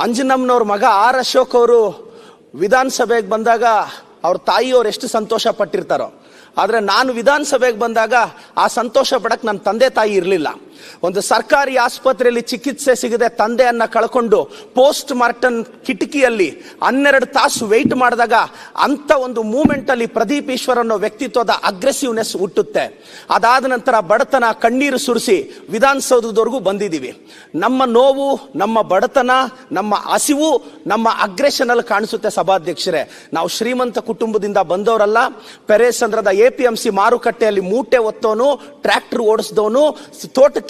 ಅಂಜನಮ್ಮನವ್ರ ಮಗ ಆರ್ ಅಶೋಕ್ ಅವರು ವಿಧಾನಸಭೆಗೆ ಬಂದಾಗ ಅವ್ರ ತಾಯಿಯವ್ರು ಎಷ್ಟು ಸಂತೋಷ ಪಟ್ಟಿರ್ತಾರೋ. ಆದರೆ ನಾನು ವಿಧಾನಸಭೆಗೆ ಬಂದಾಗ ಆ ಸಂತೋಷ ಪಡಕ್ಕೆ ನನ್ನ ತಂದೆ ತಾಯಿ ಇರಲಿಲ್ಲ. ಒಂದು ಸರ್ಕಾರಿ ಆಸ್ಪತ್ರೆಯಲ್ಲಿ ಚಿಕಿತ್ಸೆ ಸಿಗದೆ ತಂದೆಯನ್ನ ಕಳ್ಕೊಂಡು ಪೋಸ್ಟ್ ಮಾರ್ಟಮ್ ಕಿಟಕಿಯಲ್ಲಿ ಹನ್ನೆರಡು ತಾಸು ವೆಯ್ಟ್ ಮಾಡಿದಾಗ ಅಂತ ಒಂದು ಮೂಮೆಂಟ್ ಅಲ್ಲಿ ಪ್ರದೀಪ್ ಈಶ್ವರ್ ಅನ್ನೋ ವ್ಯಕ್ತಿತ್ವದ ಅಗ್ರೆಸಿವ್ನೆಸ್ ಹುಟ್ಟುತ್ತೆ. ಅದಾದ ನಂತರ ಬಡತನ ಕಣ್ಣೀರು ಸುರಿಸಿ ವಿಧಾನಸೌಧದವರೆಗೂ ಬಂದಿದ್ದೀವಿ. ನಮ್ಮ ನೋವು, ನಮ್ಮ ಬಡತನ, ನಮ್ಮ ಹಸಿವು, ನಮ್ಮ ಅಗ್ರೆಷನ್ ಅಲ್ಲಿ ಕಾಣಿಸುತ್ತೆ ಸಭಾಧ್ಯಕ್ಷರೇ. ನಾವು ಶ್ರೀಮಂತ ಕುಟುಂಬದಿಂದ ಬಂದವರಲ್ಲ ಪೆರೇಸಂದ್ರದ ಎ ಪಿ ಎಂ ಸಿ ಮಾರುಕಟ್ಟೆಯಲ್ಲಿ ಮೂಟೆ ಒತ್ತೋನು ಟ್ರ್ಯಾಕ್ಟರ್ ಓಡಿಸಿದವನು, ತೋಟಕ್ಕೆ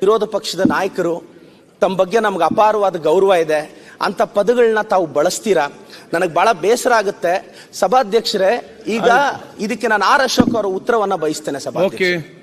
ವಿರೋಧ ಪಕ್ಷದ ನಾಯಕರು ತಮ್ಮ ಬಗ್ಗೆ ನಮ್ಗೆ ಅಪಾರವಾದ ಗೌರವ ಇದೆ. ಅಂತ ಪದಗಳನ್ನ ತಾವು ಬಳಸ್ತೀರಾ? ನನಗೆ ಬಹಳ ಬೇಸರ ಆಗುತ್ತೆ. ಸಭಾಧ್ಯಕ್ಷರೇ ಈಗ ಇದಕ್ಕೆ ನಾನು ಆರ್ ಅಶೋಕ್ ಅವರ ಉತ್ತರವನ್ನ ಬಯಸ್ತೇನೆ ಸಭಾ ಓಕೆ.